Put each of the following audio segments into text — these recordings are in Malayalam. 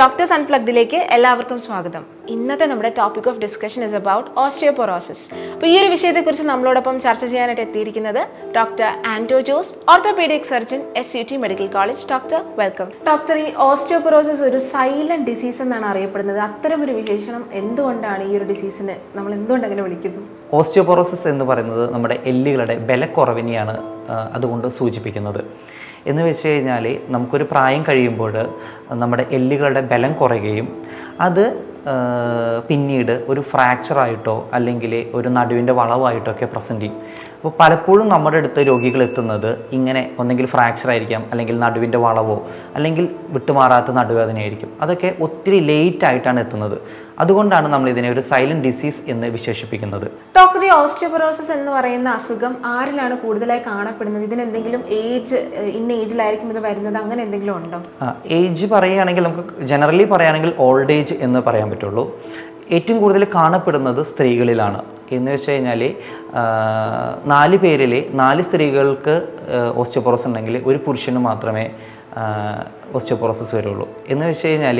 ഡോക്ടേഴ്സ് അൺപ്ലഗ്ഡിലേക്ക് എല്ലാവർക്കും സ്വാഗതം. ഇന്നത്തെ നമ്മുടെ topic of discussion is about osteoporosis അപ്പോൾ ഈ ഒരു വിഷയത്തെക്കുറിച്ച് നമ്മളോടൊപ്പം ചർച്ച ചെയ്യാനായിട്ട് എത്തിയിരിക്കുന്നത് doctor Anto Jose orthopaedic surgeon S U T medical college doctor welcome doctor ഈ ഓസ്റ്റിയോപൊറോസിസ് ഒരു സൈലന്റ് ഡിസീസ് എന്നാണ് അറിയപ്പെടുന്നത്. അത്തരം ഒരു വിശേഷണം എന്തുകൊണ്ടാണ് ഈ ഒരു ഡിസീസിന് നമ്മൾ എന്തുകൊണ്ട് അങ്ങനെ വിളിക്കുന്നു? ഓസ്റ്റിയോപൊറോസിസ് എന്ന് പറയുന്നത് നമ്മുടെ എല്ലുകളുടെ ബലക്കുറവിനെയാണ് അതുകൊണ്ട് സൂചിപ്പിക്കുന്നത്. എന്ന് വെച്ച് കഴിഞ്ഞാൽ നമുക്കൊരു പ്രായം കഴിയുമ്പോൾ നമ്മുടെ എല്ലുകളുടെ ബലം കുറയുകയും അത് പിന്നീട് ഒരു ഫ്രാക്ചറായിട്ടോ അല്ലെങ്കിൽ ഒരു നടുവിന്റെ വളവായിട്ടോ ഒക്കെ പ്രസന്റ് ചെയ്യും. അപ്പോൾ പലപ്പോഴും നമ്മുടെ അടുത്ത് രോഗികൾ എത്തുന്നത് ഇങ്ങനെ ഒന്നെങ്കിൽ ഫ്രാക്ചർ ആയിരിക്കാം അല്ലെങ്കിൽ നടുവിന്റെ വളവോ അല്ലെങ്കിൽ വിട്ടുമാറാത്ത നടുവേദനയായിരിക്കും. അതൊക്കെ ഒത്തിരി ലേറ്റ് ആയിട്ടാണ് എത്തുന്നത്. അതുകൊണ്ടാണ് നമ്മൾ ഇതിനെ ഒരു സൈലന്റ് ഡിസീസ് എന്ന് വിശേഷിപ്പിക്കുന്നത്. ഡോക്ടർ ഈ ഓസ്റ്റിയോപൊറോസിസ് എന്ന് പറയുന്ന അസുഖം ആരിലാണ് കൂടുതലായി കാണപ്പെടുന്നത്? ഇതിന് എന്തെങ്കിലും ഏജ് ഇന്ന ഏജിലായിരിക്കും ഇത് വരുന്നത്? അങ്ങനെ എന്തെങ്കിലും ഉണ്ടോ? ഏജ് പറയുകയാണെങ്കിൽ നമുക്ക് ജനറലി പറയുകയാണെങ്കിൽ ഓൾഡ് ഏജ് എന്ന് പറയാൻ പറ്റുള്ളൂ. ഏറ്റവും കൂടുതൽ കാണപ്പെടുന്നത് സ്ത്രീകളിലാണ്. എന്ന് വെച്ച് കഴിഞ്ഞാൽ നാല് പേരിൽ നാല് സ്ത്രീകൾക്ക് ഓസ്റ്റിയോപോറോസ് ഉണ്ടെങ്കിൽ ഒരു പുരുഷന് മാത്രമേ ഓസ്റ്റിയോപൊറോസിസ് വരുള്ളൂ. എന്ന് വെച്ച് കഴിഞ്ഞാൽ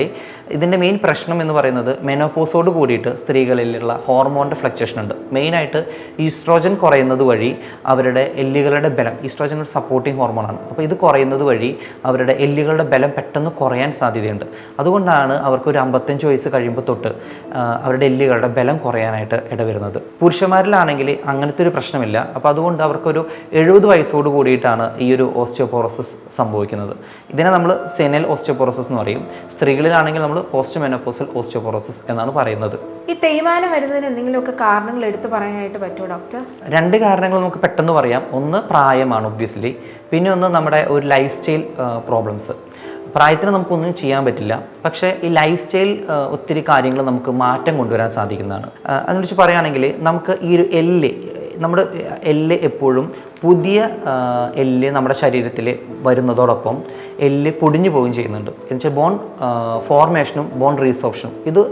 ഇതിന്റെ മെയിൻ പ്രശ്നം എന്ന് പറയുന്നത് മെനോപോസോട് കൂടിയിട്ട് സ്ത്രീകളിലുള്ള ഹോർമോണിന്റെ ഫ്ലക്ച്വേഷൻ ഉണ്ട്. മെയിനായിട്ട് ഈസ്ട്രോജൻ കുറയുന്നത് വഴി അവരുടെ എല്ലുകളുടെ ബലം ഈസ്ട്രോജൻ ഒരു സപ്പോർട്ടിങ് ഹോർമോണാണ് അപ്പോൾ ഇത് കുറയുന്നത് വഴി അവരുടെ എല്ലുകളുടെ ബലം പെട്ടെന്ന് കുറയാൻ സാധ്യതയുണ്ട്. അതുകൊണ്ടാണ് അവർക്ക് ഒരു അമ്പത്തഞ്ച് വയസ്സ് കഴിയുമ്പോൾ തൊട്ട് അവരുടെ എല്ലുകളുടെ ബലം കുറയാനായിട്ട് ഇടവരുന്നത്. പുരുഷന്മാരിലാണെങ്കിൽ അങ്ങനത്തെ ഒരു പ്രശ്നമില്ല. അപ്പോൾ അതുകൊണ്ട് അവർക്കൊരു എഴുപത് വയസ്സോട് കൂടിയിട്ടാണ് ഈ ഒരു ഓസ്റ്റിയോപോറോസിസ് സംഭവിക്കുന്നത്. ഇതിനെ നമ്മൾ സെനൽ ഓസ്റ്റിയോപോറോസിസ് എന്ന് പറയും. സ്ത്രീകളിലാണെങ്കിൽ നമ്മൾ പോസ്റ്റ് മെനോപോസൽ ഓസ്റ്റിയോപോറോസിസ് എന്നാണ് പറയുന്നത്. ഈ തേയ്മാനം വരുന്നതിന് എന്തെങ്കിലുമൊക്കെ കാരണങ്ങൾ എടുത്തു പറയാനായിട്ട് പറ്റുമോ ഡോക്ടർ? രണ്ട് കാരണങ്ങൾ നമുക്ക് പെട്ടെന്ന് പറയാം. ഒന്ന് പ്രായമാണ് ഒബ്വിയസ്ലി പിന്നെ ഒന്ന് നമ്മുടെ ഒരു ലൈഫ് സ്റ്റൈൽ പ്രോബ്ലംസ് പ്രായത്തിന് നമുക്കൊന്നും ചെയ്യാൻ പറ്റില്ല. പക്ഷേ ഈ ലൈഫ് സ്റ്റൈൽ ഒത്തിരി കാര്യങ്ങൾ നമുക്ക് മാറ്റം കൊണ്ടുവരാൻ സാധിക്കുന്നതാണ്. അതിനെ അതിനെക്കുറിച്ച് പറയുകയാണെങ്കിൽ നമുക്ക് ഈ ഒരു എല്ല് നമ്മുടെ എല്ല് എപ്പോഴും പുതിയ എല്ല് നമ്മുടെ ശരീരത്തിൽ വരുന്നതോടൊപ്പം എല്ല് പൊടിഞ്ഞു പോവുകയും ചെയ്യുന്നുണ്ട്. എന്ന് വെച്ചാൽ ബോൺ ഫോർമേഷനും ബോൺ റീസോപ്ഷനും ഇത്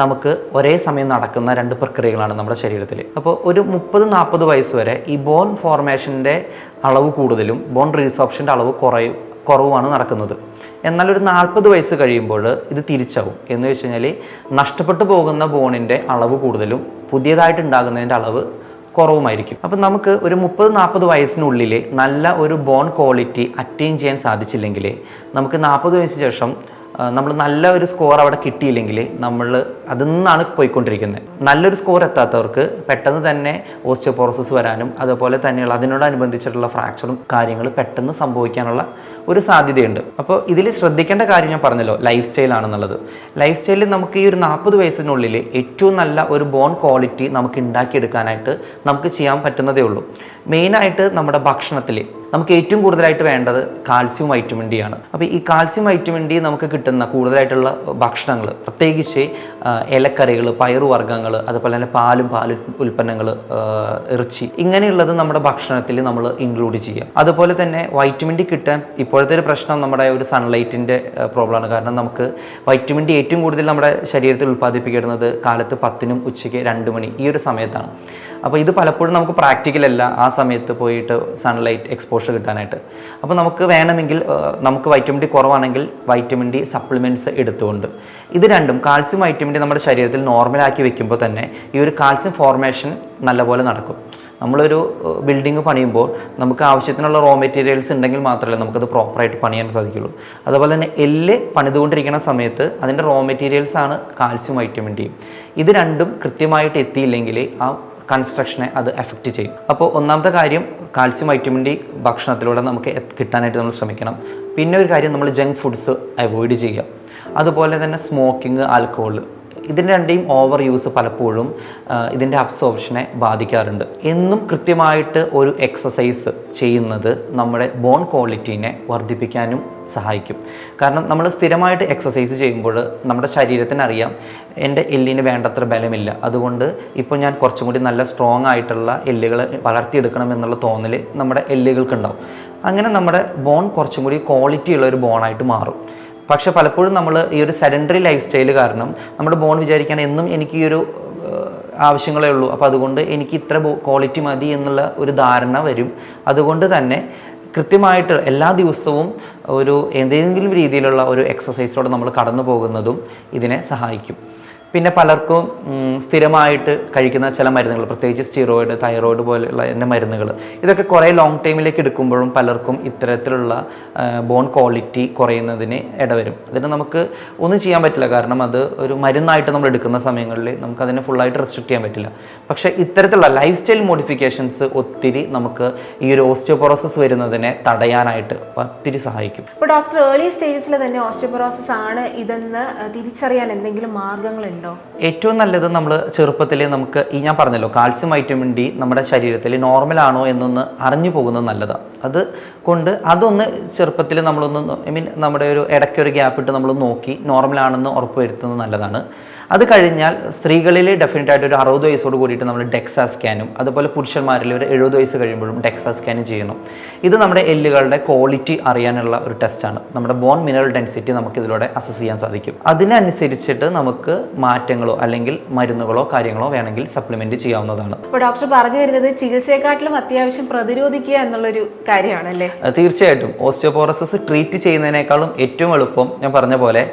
നമുക്ക് ഒരേ സമയം നടക്കുന്ന രണ്ട് പ്രക്രിയകളാണ് നമ്മുടെ ശരീരത്തിൽ. അപ്പോൾ ഒരു മുപ്പത് നാൽപ്പത് വയസ്സ് വരെ ഈ ബോൺ ഫോർമേഷന്റെ അളവ് കൂടുതലും ബോൺ റീസോപ്ഷന്റെ അളവ് കുറയും കുറവുമാണ് നടക്കുന്നത്. എന്നാൽ ഒരു നാൽപ്പത് വയസ്സ് കഴിയുമ്പോൾ ഇത് തിരിച്ചാവും. എന്ന് വെച്ച് കഴിഞ്ഞാൽ നഷ്ടപ്പെട്ടു പോകുന്ന ബോണിന്റെ അളവ് കൂടുതലും പുതിയതായിട്ട് ഉണ്ടാകുന്നതിന്റെ അളവ് കുറവുമായിരിക്കും. അപ്പം നമുക്ക് ഒരു മുപ്പത് നാൽപ്പത് വയസ്സിനുള്ളിൽ നല്ല ഒരു ബോൺ ക്വാളിറ്റി അറ്റൈൻ ചെയ്യാൻ സാധിച്ചില്ലെങ്കിൽ നമുക്ക് നാൽപ്പത് വയസ്സിന് ശേഷം നമ്മൾ നല്ല ഒരു സ്കോർ അവിടെ കിട്ടിയില്ലെങ്കിൽ നമ്മൾ അതിൽ നിന്നാണ് പോയിക്കൊണ്ടിരിക്കുന്നത്. നല്ലൊരു സ്കോർ എത്താത്തവർക്ക് പെട്ടെന്ന് തന്നെ ഓസ്റ്റിയോപോറോസിസ് വരാനും അതുപോലെ തന്നെയുള്ള അതിനോടനുബന്ധിച്ചിട്ടുള്ള ഫ്രാക്ചറും കാര്യങ്ങൾ പെട്ടെന്ന് സംഭവിക്കാനുള്ള ഒരു സാധ്യതയുണ്ട്. അപ്പോൾ ഇതിൽ ശ്രദ്ധിക്കേണ്ട കാര്യം ഞാൻ പറഞ്ഞല്ലോ ലൈഫ് സ്റ്റൈൽ ആണെന്നുള്ളത്. ലൈഫ് സ്റ്റൈലിൽ നമുക്ക് ഈ ഒരു നാൽപ്പത് വയസ്സിനുള്ളിൽ ഏറ്റവും നല്ല ഒരു ബോൺ ക്വാളിറ്റി നമുക്ക് ഉണ്ടാക്കിയെടുക്കാനായിട്ട് നമുക്ക് ചെയ്യാൻ പറ്റുന്നതേ ഉള്ളൂ. മെയിനായിട്ട് നമ്മുടെ ഭക്ഷണത്തിൽ നമുക്ക് ഏറ്റവും കൂടുതലായിട്ട് വേണ്ടത് കാൽസ്യം വൈറ്റമിൻ ഡി ആണ്. അപ്പോൾ ഈ കാൽസ്യം വൈറ്റമിൻ ഡി നമുക്ക് കിട്ടുന്ന കൂടുതലായിട്ടുള്ള ഭക്ഷണങ്ങൾ പ്രത്യേകിച്ച് ഇലക്കറികൾ പയറുവർഗങ്ങൾ അതുപോലെ തന്നെ പാലും പാൽ ഉൽപ്പന്നങ്ങൾ ഇറച്ചി ഇങ്ങനെയുള്ളത് നമ്മുടെ ഭക്ഷണത്തിൽ നമ്മൾ ഇൻക്ലൂഡ് ചെയ്യാം അതുപോലെ തന്നെ വൈറ്റമിൻ ഡി കിട്ടാൻ ഇപ്പോഴത്തെ ഒരു പ്രശ്നം നമ്മുടെ ഒരു സൺലൈറ്റിന്റെ പ്രോബ്ലമാണ് കാരണം നമുക്ക് വൈറ്റമിൻ ഡി ഏറ്റവും കൂടുതൽ നമ്മുടെ ശരീരത്തിൽ ഉൽപ്പാദിപ്പിക്കുന്നത് കാലത്ത് പത്തിനും ഉച്ചയ്ക്ക് രണ്ട് മണി ഈ ഒരു സമയത്താണ്. അപ്പോൾ ഇത് പലപ്പോഴും നമുക്ക് പ്രാക്ടിക്കൽ അല്ല. ആ സമയത്ത് പോയിട്ട് സൺലൈറ്റ് എക്സ്പോഷർ കിട്ടാനായിട്ട്. അപ്പോൾ നമുക്ക് വേണമെങ്കിൽ നമുക്ക് വൈറ്റമിൻ ഡി കുറവാണെങ്കിൽ വൈറ്റമിൻ ഡി സപ്ലിമെന്റ്സ് എടുത്തുകൊണ്ട്. ഇത് രണ്ടും കാൽസ്യം വൈറ്റമിൻ ഡി നമ്മുടെ ശരീരത്തിൽ നോർമലാക്കി വെക്കുമ്പോൾ തന്നെ ഈ ഒരു കാൽസ്യം ഫോർമേഷൻ നല്ലപോലെ നടക്കും. നമ്മളൊരു ബിൽഡിംഗ് പണിയുമ്പോൾ നമുക്ക് ആവശ്യത്തിനുള്ള റോ മെറ്റീരിയൽസ് ഉണ്ടെങ്കിൽ മാത്രമേ നമുക്കത് പ്രോപ്പറായിട്ട് പണിയാൻ സാധിക്കുള്ളൂ. അതുപോലെ തന്നെ എല്ല് പണിതുകൊണ്ടിരിക്കുന്ന സമയത്ത് അതിന്റെ റോ മെറ്റീരിയൽസ് ആണ് കാൽസ്യം വൈറ്റമിൻ ഡിയും ഇത് രണ്ടും കൃത്യമായിട്ട് എത്തിയില്ലെങ്കിൽ ആ കൺസ്ട്രക്ഷനെ അത് എഫക്റ്റ് ചെയ്യും. അപ്പോൾ ഒന്നാമത്തെ കാര്യം കാൽസ്യം വൈറ്റമിൻ ഡി ഭക്ഷണത്തിലൂടെ നമുക്ക് കിട്ടാനായിട്ട് നമ്മൾ ശ്രമിക്കണം. പിന്നെ ഒരു കാര്യം നമ്മൾ ജങ്ക് ഫുഡ്സ് അവോയ്ഡ് ചെയ്യുക. അതുപോലെ തന്നെ സ്മോക്കിംഗ് ആൽക്കഹോൾ ഇതിന്റെ രണ്ടേയും ഓവർ യൂസ് പലപ്പോഴും ഇതിന്റെ അബ്സോർപ്ഷനെ ബാധിക്കാറുണ്ട്. എന്നും കൃത്യമായിട്ട് ഒരു എക്സസൈസ് ചെയ്യുന്നത് നമ്മുടെ ബോൺ ക്വാളിറ്റീനെ വർദ്ധിപ്പിക്കാനും സഹായിക്കും. കാരണം നമ്മൾ സ്ഥിരമായിട്ട് എക്സസൈസ് ചെയ്യുമ്പോൾ നമ്മുടെ ശരീരത്തിന് അറിയാം എന്റെ എല്ലിന് വേണ്ടത്ര ബലമില്ല. അതുകൊണ്ട് ഇപ്പോൾ ഞാൻ കുറച്ചും കൂടി നല്ല സ്ട്രോങ് ആയിട്ടുള്ള എല്ലുകൾ വളർത്തിയെടുക്കണം എന്നുള്ള തോന്നൽ നമ്മുടെ എല്ലുകൾക്കുണ്ടാവും. അങ്ങനെ നമ്മുടെ ബോൺ കുറച്ചും കൂടി ക്വാളിറ്റി ഉള്ള ഒരു ബോണായിട്ട് മാറും. പക്ഷെ പലപ്പോഴും നമ്മൾ ഈ ഒരു സെഡൻഡറി ലൈഫ് സ്റ്റൈൽ കാരണം നമ്മുടെ ബോൺ വിചാരിക്കാൻ എന്നും എനിക്ക് ഈ ഒരു ആവശ്യങ്ങളേ ഉള്ളൂ. അപ്പോൾ അതുകൊണ്ട് എനിക്ക് ഇത്ര ക്വാളിറ്റി മതി എന്നുള്ള ഒരു ധാരണ വരും. അതുകൊണ്ട് തന്നെ കൃത്യമായിട്ട് എല്ലാ ദിവസവും ഒരു എന്തെങ്കിലും രീതിയിലുള്ള ഒരു എക്സസൈസിലൂടെ നമ്മൾ കടന്നു പോകുന്നതും ഇതിനെ സഹായിക്കും. പിന്നെ പലർക്കും സ്ഥിരമായിട്ട് കഴിക്കുന്ന ചില മരുന്നുകൾ പ്രത്യേകിച്ച് സ്റ്റിറോയിഡ് തൈറോയിഡ് പോലെയുള്ള എന്റെ മരുന്നുകൾ. ഇതൊക്കെ കുറേ ലോങ് ടൈമിലേക്ക് എടുക്കുമ്പോഴും പലർക്കും ഇത്തരത്തിലുള്ള ബോൺ ക്വാളിറ്റി കുറയുന്നതിന് ഇടവരും. അതിന് നമുക്ക് ഒന്നും ചെയ്യാൻ പറ്റില്ല. കാരണം അത് ഒരു മരുന്നായിട്ട് നമ്മൾ എടുക്കുന്ന സമയങ്ങളിൽ നമുക്ക് അതിനെ ഫുള്ളായിട്ട് റെസ്ട്രിക്ട് ചെയ്യാൻ പറ്റില്ല. പക്ഷേ ഇത്തരത്തിലുള്ള ലൈഫ് സ്റ്റൈൽ മോഡിഫിക്കേഷൻസ് ഒത്തിരി നമുക്ക് ഈ ഒരു ഓസ്റ്റിയോപൊറോസിസ് വരുന്നതിനെ തടയാനായിട്ട് ഒത്തിരി സഹായിക്കും. ഇപ്പോൾ ഡോക്ടർ ഏർലി സ്റ്റേജസിൽ തന്നെ ഓസ്റ്റിയോപൊറോസിസ് ആണ് ഇതെന്ന് തിരിച്ചറിയാൻ എന്തെങ്കിലും മാർഗങ്ങളുണ്ടോ ഏറ്റവും നല്ലത് നമ്മൾ ചെറുപ്പത്തിൽ നമുക്ക് ഈ ഞാൻ പറഞ്ഞല്ലോ കാൽസ്യം വൈറ്റമിൻ ഡി നമ്മുടെ ശരീരത്തിൽ നോർമൽ ആണോ എന്നൊന്ന് അറിഞ്ഞു പോകുന്നത് നല്ലതാണ് അത് കൊണ്ട് അതൊന്ന് ചെറുപ്പത്തിൽ നമ്മളൊന്ന് ഐ മീൻ നമ്മുടെ ഒരു ഇടയ്ക്കൊരു ഗ്യാപ്പ് ഇട്ട് നമ്മൾ നോക്കി നോർമൽ ആണെന്ന് ഉറപ്പ് വരുത്തുന്നത് നല്ലതാണ്. അത് കഴിഞ്ഞാൽ സ്ത്രീകളിൽ ഡെഫിനറ്റ് ആയിട്ട് ഒരു അറുപത് വയസ്സോട് കൂടിയിട്ട് നമ്മൾ ഡെക്സാ സ്കാനും അതുപോലെ പുരുഷന്മാരിൽ ഒരു എഴുപത് വയസ്സ് കഴിയുമ്പോഴും ഡെക്സാ സ്കാനും ചെയ്യുന്നു. ഇത് നമ്മുടെ എല്ലുകളുടെ ക്വാളിറ്റി അറിയാനുള്ള ഒരു ടെസ്റ്റാണ് നമ്മുടെ ബോൺ മിനറൽ ഡെൻസിറ്റി നമുക്ക് ഇതിലൂടെ അസസ് ചെയ്യാൻ സാധിക്കും. അതിനനുസരിച്ചിട്ട് നമുക്ക് മാറ്റങ്ങളോ അല്ലെങ്കിൽ മരുന്നുകളോ കാര്യങ്ങളോ വേണമെങ്കിൽ സപ്ലിമെന്റ് ചെയ്യാവുന്നതാണ്. ഇപ്പോൾ ഡോക്ടർ പറഞ്ഞു വരുന്നത് ചികിത്സയെക്കാട്ടിലും അത്യാവശ്യം പ്രതിരോധിക്കുക എന്നുള്ളൊരു കാര്യമാണ് അല്ലേ തീർച്ചയായിട്ടും. ഓസ്റ്റിയോപോറസിസ് ട്രീറ്റ് ചെയ്യുന്നതിനേക്കാളും ഏറ്റവും എളുപ്പം ഞാൻ പറഞ്ഞ പോലെ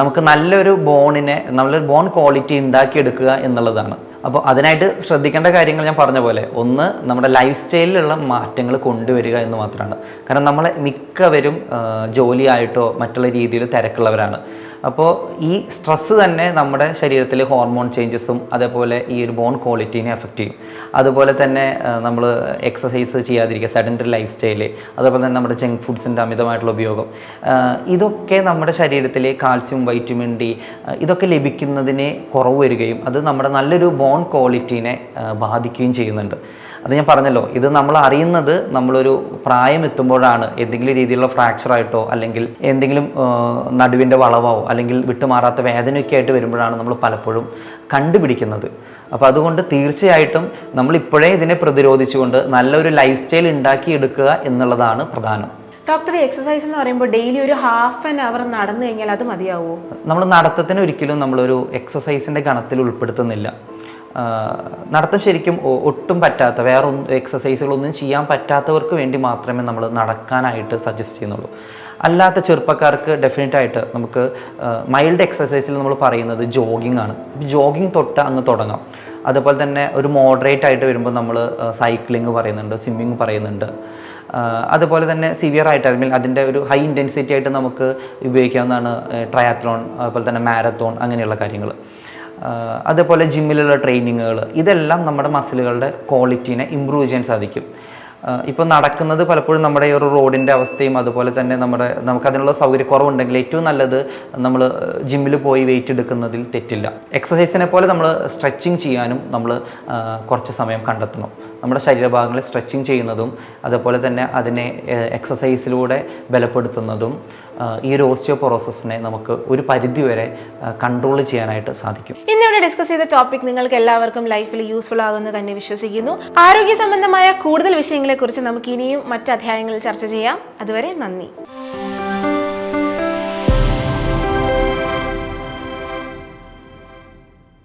നമുക്ക് നല്ലൊരു ബോണിനെ നല്ലൊരു ബോൺ ക്വാളിറ്റി ഉണ്ടാക്കിയെടുക്കുക എന്നുള്ളതാണ്. അപ്പോൾ അതിനായിട്ട് ശ്രദ്ധിക്കേണ്ട കാര്യങ്ങൾ ഞാൻ പറഞ്ഞ പോലെ ഒന്ന് നമ്മുടെ ലൈഫ് സ്റ്റൈലിലുള്ള മാറ്റങ്ങൾ കൊണ്ടുവരിക എന്ന് മാത്രമാണ്. കാരണം നമ്മൾ മിക്കവരും ജോലിയായിട്ടോ മറ്റുള്ള രീതിയിൽ തിരക്കുള്ളവരാണ്. അപ്പോൾ ഈ സ്ട്രെസ്സ് തന്നെ നമ്മുടെ ശരീരത്തിൽ ഹോർമോൺ ചേഞ്ചസും അതേപോലെ ഈ ഒരു ബോൺ ക്വാളിറ്റീനെ എഫക്റ്റ് ചെയ്യും. അതുപോലെ തന്നെ നമ്മൾ എക്സസൈസ് ചെയ്യാതിരിക്കുക സെഡന്ററി ലൈഫ് സ്റ്റൈൽ അതേപോലെ തന്നെ നമ്മുടെ ജങ്ക് ഫുഡ്സിന്റെ അമിതമായിട്ടുള്ള ഉപയോഗം. ഇതൊക്കെ നമ്മുടെ ശരീരത്തിൽ കാൽസ്യം വൈറ്റമിൻ ഡി ഇതൊക്കെ ലഭിക്കുന്നതിന് കുറവ് വരികയും അത് നമ്മുടെ നല്ലൊരു ബോൺ ക്വാളിറ്റീനെ ബാധിക്കുകയും ചെയ്യുന്നുണ്ട്. അത് ഞാൻ പറഞ്ഞല്ലോ ഇത് നമ്മൾ അറിയുന്നത് നമ്മളൊരു പ്രായം എത്തുമ്പോഴാണ് എന്തെങ്കിലും രീതിയിലുള്ള ഫ്രാക്ചർ ആയിട്ടോ അല്ലെങ്കിൽ എന്തെങ്കിലും നടുവിന്റെ വളവോ അല്ലെങ്കിൽ വിട്ടുമാറാത്ത വേദനയൊക്കെ ആയിട്ട് വരുമ്പോഴാണ് നമ്മൾ പലപ്പോഴും കണ്ടുപിടിക്കുന്നത്. അപ്പോൾ അതുകൊണ്ട് തീർച്ചയായിട്ടും നമ്മൾ ഇപ്പോഴേ ഇതിനെ പ്രതിരോധിച്ചുകൊണ്ട് നല്ലൊരു ലൈഫ് സ്റ്റൈൽ ഉണ്ടാക്കിയെടുക്കുക എന്നുള്ളതാണ് പ്രധാനം. ഡോക്ടർ എക്സസൈസ് എന്ന് പറയുമ്പോൾ ഡെയിലി ഒരു ഹാഫ് ആൻ അവർ നടന്നു കഴിഞ്ഞാൽ അത് മതിയാവുമോ നമ്മൾ നടത്തത്തിന് ഒരിക്കലും നമ്മളൊരു എക്സസൈസിന്റെ ഗണത്തിൽ ഉൾപ്പെടുത്തുന്നില്ല. നടത്തം ശരിക്കും ഒട്ടും പറ്റാത്ത വേറെ എക്സസൈസുകളൊന്നും ചെയ്യാൻ പറ്റാത്തവർക്ക് വേണ്ടി മാത്രമേ നമ്മൾ നടക്കാനായിട്ട് സജസ്റ്റ് ചെയ്യുന്നുള്ളൂ. അല്ലാത്ത ചെറുപ്പക്കാർക്ക് ഡെഫിനറ്റ് ആയിട്ട് നമുക്ക് മൈൽഡ് എക്സസൈസിൽ നമ്മൾ പറയുന്നത് ജോഗിങ് ആണ്. ജോഗിങ് തൊട്ട് അങ്ങ് തുടങ്ങാം. അതുപോലെ തന്നെ ഒരു മോഡറേറ്റ് ആയിട്ട് വരുമ്പോൾ നമ്മൾ സൈക്ലിംഗ് പറയുന്നുണ്ട് സ്വിമ്മിങ് പറയുന്നുണ്ട്. അതുപോലെ തന്നെ സിവിയർ ആയിട്ട് അല്ലെങ്കിൽ അതിന്റെ ഒരു ഹൈ ഇന്റൻസിറ്റി ആയിട്ട് നമുക്ക് ഉപയോഗിക്കാവുന്നതാണ് ട്രയാത്ലോൺ അതുപോലെ തന്നെ മാരത്തോൺ അങ്ങനെയുള്ള കാര്യങ്ങൾ. അതേപോലെ ജിമ്മിലുള്ള ട്രെയിനിങ്ങുകൾ ഇതെല്ലാം നമ്മുടെ മസിലുകളുടെ ക്വാളിറ്റീനെ ഇമ്പ്രൂവ് ചെയ്യാൻ സാധിക്കും. ഇപ്പോൾ നടക്കുന്നത് പലപ്പോഴും നമ്മുടെ ഈ ഒരു റോഡിന്റെ അവസ്ഥയും അതുപോലെ തന്നെ നമ്മുടെ നമുക്ക് അതിനുള്ള സൗകര്യക്കുറവുണ്ടെങ്കിൽ ഏറ്റവും നല്ലത് നമ്മൾ ജിമ്മിൽ പോയി വെയിറ്റ് എടുക്കുന്നതിൽ തെറ്റില്ല. എക്സസൈസിനെ പോലെ നമ്മൾ സ്ട്രെച്ചിങ് ചെയ്യാനും നമ്മൾ കുറച്ച് സമയം കണ്ടെത്തണം. നമ്മുടെ ശരീരഭാഗങ്ങളെ സ്ട്രെച്ചിങ് ചെയ്യുന്നതും അതുപോലെ തന്നെ അതിനെ എക്സസൈസിലൂടെ ബലപ്പെടുത്തുന്നതും ഈ ഒരു ഓസ്റ്റിയോപൊറോസിസിനെ നമുക്ക് ഒരു പരിധിവരെ കൺട്രോൾ ചെയ്യാനായിട്ട് സാധിക്കും. ഇന്നിവിടെ ഡിസ്കസ് ചെയ്ത ടോപ്പിക് നിങ്ങൾക്ക് എല്ലാവർക്കും ലൈഫിൽ യൂസ്ഫുൾ ആകുമെന്ന് തന്നെ വിശ്വസിക്കുന്നു. ആരോഗ്യ സംബന്ധമായ കൂടുതൽ വിഷയങ്ങളെക്കുറിച്ച് നമുക്ക് ഇനിയും മറ്റ് അധ്യായങ്ങളിൽ ചർച്ച ചെയ്യാം. അതുവരെ നന്ദി.